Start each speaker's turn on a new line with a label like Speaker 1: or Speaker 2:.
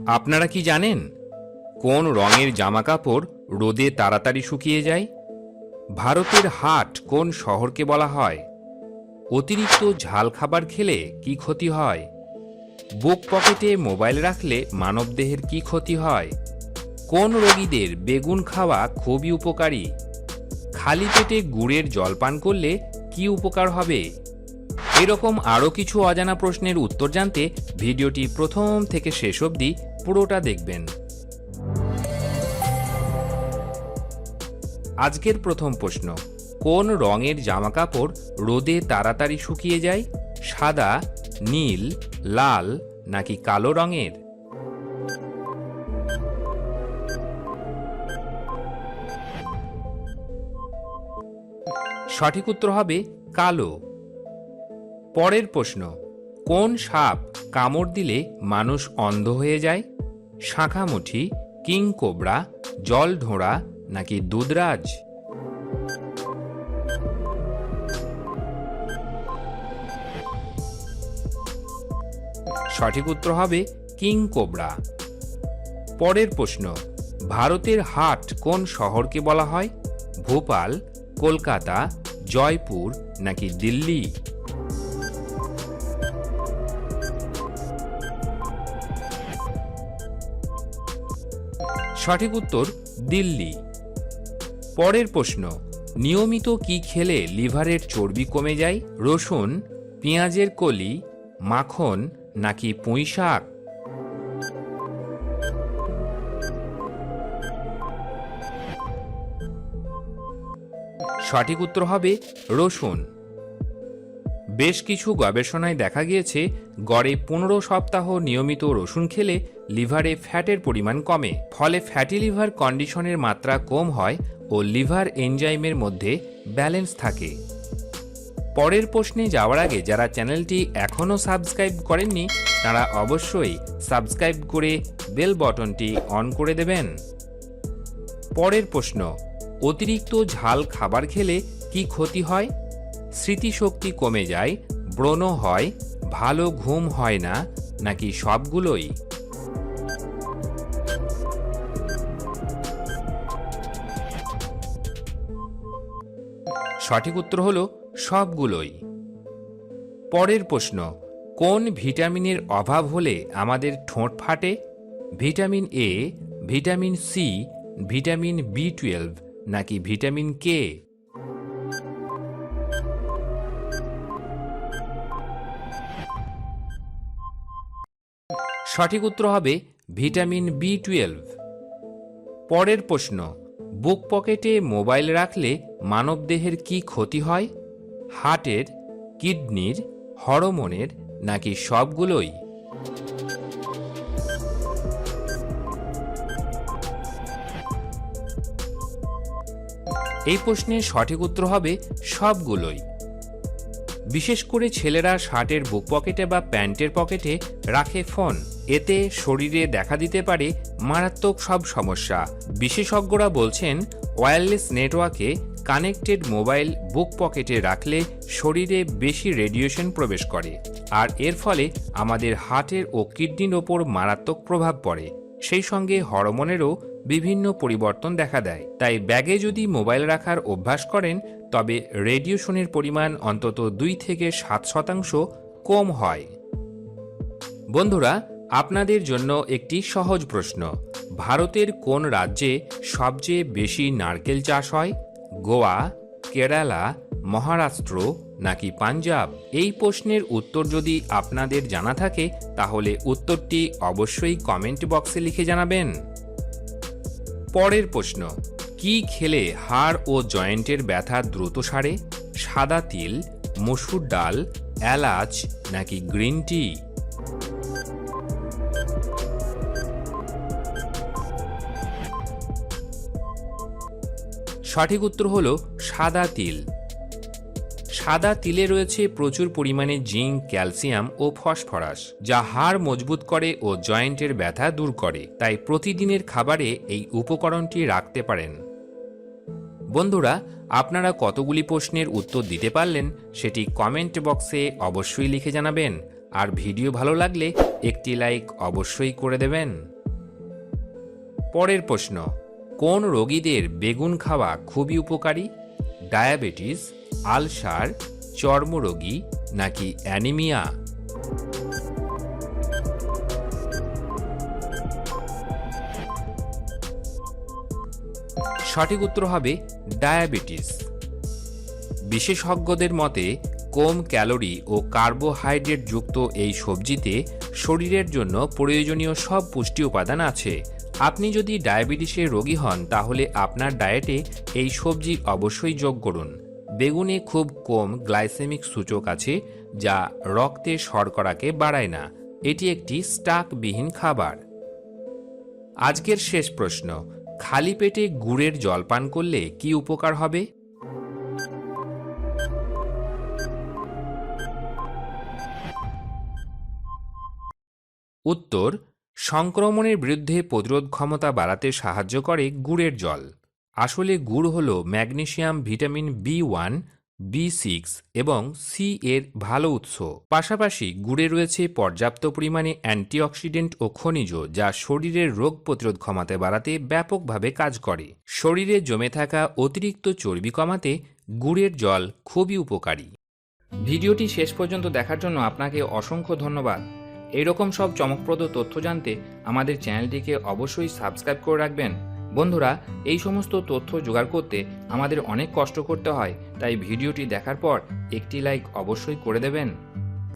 Speaker 1: আপনারা কি জানেন কোন রঙের জামাকাপড় রোদে তাড়াতাড়ি শুকিয়ে যায়? ভারতের হাট কোন শহরকে বলা হয়? অতিরিক্ত ঝাল খাবার খেলে কি ক্ষতি হয়? বুক পকেটে মোবাইল রাখলে মানবদেহের কি ক্ষতি হয়? কোন রোগীদের বেগুন খাওয়া খুবই উপকারী? খালি পেটে গুড়ের জল পান করলে কি উপকার হবে? এরকম আরও কিছু অজানা প্রশ্নের উত্তর জানতে ভিডিওটি প্রথম থেকে শেষ অবধি পুরোটা দেখবেন। আজকের প্রথম প্রশ্ন, কোন রঙের জামাকাপড় রোদে তাড়াতাড়ি শুকিয়ে যায়? সাদা, নীল, লাল নাকি কালো রঙের? সঠিক উত্তর হবে কালো। পরের প্রশ্ন, কোন সাপ কামড় দিলে মানুষ অন্ধ হয়ে যায়? শাঁখামুঠি, কিং কোবরা, জল ঢোঁড়া নাকি দুধরাজ? সঠিক উত্তর হবে কিং কোবরা। পরের প্রশ্ন, ভারতের হাট কোন শহরকে বলা হয়? ভোপাল, কলকাতা, জয়পুর নাকি দিল্লি? সঠিক উত্তর, দিল্লি। পরের প্রশ্ন, নিয়মিত কি খেলে লিভারের চর্বি কমে যায়? রসুন, পেঁয়াজের কলি, মাখন নাকি পুঁই শাক সঠিক উত্তর হবে রসুন। বেশ কিছু গবেষণায় দেখা গিয়েছে, গড়ে পনেরো সপ্তাহ নিয়মিত রসুন খেলে লিভারে ফ্যাটের পরিমাণ কমে। ফলে ফ্যাটি লিভার কন্ডিশনের মাত্রা কম হয় ও লিভার এনজাইমের মধ্যে ব্যালেন্স থাকে। পরের প্রশ্নে যাওয়ার আগে যারা চ্যানেলটি এখনও সাবস্ক্রাইব করেননি, তারা অবশ্যই সাবস্ক্রাইব করে বেল বটনটি অন করে দেবেন। পরের প্রশ্ন, অতিরিক্ত ঝাল খাবার খেলে কি ক্ষতি হয়? স্মৃতিশক্তি কমে যায়, ব্রণ হয়, ভালো ঘুম হয় না, নাকি সবগুলোই? সঠিক উত্তর হল সবগুলোই। পরের প্রশ্ন, কোন ভিটামিনের অভাব হলে আমাদের ঠোঁট ফাটে? Vitamin A vitamin C vitamin B twelve নাকি ভিটামিন কে সঠিক উত্তর হবে ভিটামিন বি টুয়েলভ। পরের প্রশ্ন, বুক পকেটে মোবাইল রাখলে মানবদেহের কি ক্ষতি হয়? হার্টের, কিডনির, হরমোনের, নাকি সবগুলোই? এই প্রশ্নের সঠিক উত্তর হবে সবগুলোই। বিশেষ করে ছেলেরা শার্টের বুক পকেটে বা প্যান্টের পকেটে রাখে ফোন। এতে শরীরে দেখা দিতে পারে মারাত্মক সব সমস্যা। বিশেষজ্ঞরা বলছেন ওয়্যারলেস নেটওয়ার্কে কানেক্টেড মোবাইল বুক পকেটে রাখলে শরীরে বেশি রেডিয়েশন প্রবেশ করে। আর এর ফলে আমাদের হার্টের ও কিডনির ওপর মারাত্মক প্রভাব পড়ে। সেই সঙ্গে হরমোনেরও বিভিন্ন পরিবর্তন দেখা দেয়। তাই ব্যাগে যদি মোবাইল রাখার অভ্যাস করেন, তবে রেডিয়েশনের পরিমাণ অন্তত দুই থেকে সাত শতাংশ কম হয়। বন্ধুরা আপনাদের জন্য একটি সহজ প্রশ্ন। ভারতের কোন রাজ্যে সবচেয়ে বেশি নারকেল চাষ হয়? গোয়া, কেরালা, মহারাষ্ট্র নাকি পাঞ্জাব? এই প্রশ্নের উত্তর যদি আপনাদের জানা থাকে, তাহলে উত্তরটি অবশ্যই কমেন্ট বক্সে লিখে জানাবেন। পরের প্রশ্ন, কি খেলে হাড় ও জয়েন্টের ব্যথা দ্রুত সারে? সাদা তিল, মসুর ডাল, এলাচ নাকি গ্রিন টি? সঠিক উত্তর হল সাদা তিল। সাদা তিলে রয়েছে প্রচুর পরিমাণে জিঙ্ক, ক্যালসিয়াম ও ফসফরাস, যা হাড় মজবুত করে ও জয়েন্টের ব্যথা দূর করে, তাই প্রতিদিনের খাবারে এই উপকরণটি রাখতে পারেন। বন্ধুরা, আপনারা কতগুলি প্রশ্নের উত্তর দিতে পারলেন, সেটি কমেন্ট বক্সে অবশ্যই লিখে জানাবেন, আর ভিডিও ভালো লাগলে একটি লাইক অবশ্যই করে দেবেন। পরের প্রশ্ন কোন রোগীদের বেগুন খাওয়া খুবই উপকারী? ডায়াবেটিস, আলসার, চর্মরোগী নাকি অ্যানিমিয়া? সঠিক উত্তর হবে ডায়াবেটিস। বিশেষজ্ঞদের মতে, কম ক্যালোরি ও কার্বোহাইড্রেট যুক্ত এই সবজিতে শরীরের জন্য প্রয়োজনীয় সব পুষ্টি উপাদান আছে। আপনি যদি ডায়াবেটিসের রোগী হন, তাহলে আপনার ডায়েটে এই সবজি অবশ্যই যোগ করুন। বেগুনে খুব কম গ্লাইসেমিক সূচক আছে, যা রক্তে শর্করাকে বাড়ায় না। এটি একটি স্টাকবিহীন খাবার। আজকের শেষ প্রশ্ন, খালি পেটে গুড়ের জল পান করলে কি উপকার হবে? উত্তর সংক্রমণের বিরুদ্ধে প্রতিরোধ ক্ষমতা বাড়াতে সাহায্য করে গুড়ের জল। আসলে গুড় হল magnesium vitamin B one, B six এবং সি এর ভালো উৎস। পাশাপাশি গুড়ে রয়েছে পর্যাপ্ত পরিমাণে অ্যান্টিঅক্সিডেন্ট ও খনিজ যা শরীরের রোগ প্রতিরোধ ক্ষমতা বাড়াতে ব্যাপকভাবে কাজ করে। শরীরে জমে থাকা অতিরিক্ত চর্বি কমাতে গুড়ের জল খুবই উপকারী। ভিডিওটি শেষ পর্যন্ত দেখার জন্য আপনাকে অসংখ্য ধন্যবাদ। এইরকম সব চমকপ্রদ তথ্য জানতে আমাদের চ্যানেলটিকে অবশ্যই সাবস্ক্রাইব করে রাখবেন। বন্ধুরা, এই সমস্ত তথ্য জোগাড় করতে আমাদের অনেক কষ্ট করতে হয়, তাই ভিডিওটি দেখার পর একটি লাইক অবশ্যই করে দেবেন।